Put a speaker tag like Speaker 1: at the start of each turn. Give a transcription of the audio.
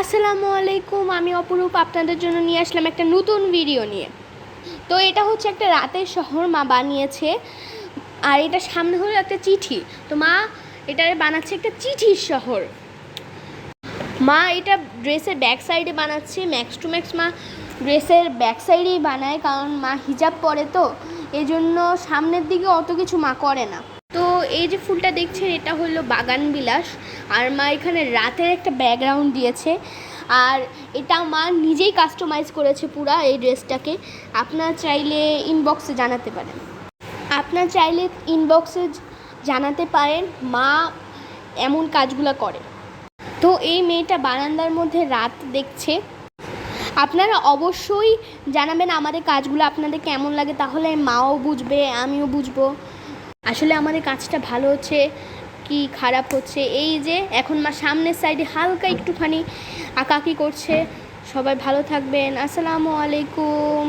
Speaker 1: আসসালামু আলাইকুম। আমি অপরূপ, আপনাদের জন্য নিয়ে আসলাম একটা নতুন ভিডিও নিয়ে। তো এটা হচ্ছে একটা রাতের শহর, মা বানিয়েছে। আর এটা সামনে হলো একটা চিঠি। তো মা এটা বানাচ্ছে একটা চিঠির শহর। মা এটা ড্রেসের ব্যাক সাইডে বানাচ্ছে ম্যাক্স টু ম্যাক্স মা ড্রেসের ব্যাক সাইডেই বানায়, কারণ মা হিজাব পরে তো। এই জন্য সামনের দিকে অত কিছু মা করে না। এই যে ফুলটা দেখছেন, এটা হলো বাগান বিলাস আর মা এখানে রাতের একটা ব্যাকগ্রাউন্ড দিয়েছে। আর এটা মা নিজেই কাস্টমাইজ করেছে পুরা এই ড্রেসটাকে। আপনারা চাইলে ইনবক্সে জানাতে পারেন। আপনার চাইলে ইনবক্সে জানাতে পারেন মা এমন কাজগুলো করে। তো এই মেয়েটা বারান্দার মধ্যে রাত দেখছে। আপনারা অবশ্যই জানাবেন আমাদের কাজগুলো, আপনাদের কেমন লাগে, তাহলে মাও বুঝবে, আমিও বুঝব। আসলে আমাদের কাজটা ভালো হচ্ছে, কি খারাপ হচ্ছে, এই যে এখন মা সামনের সাইডে হালকা একটুখানি আঁকাকি করছে। সবাই ভালো থাকবেন। আসসালামু আলাইকুম।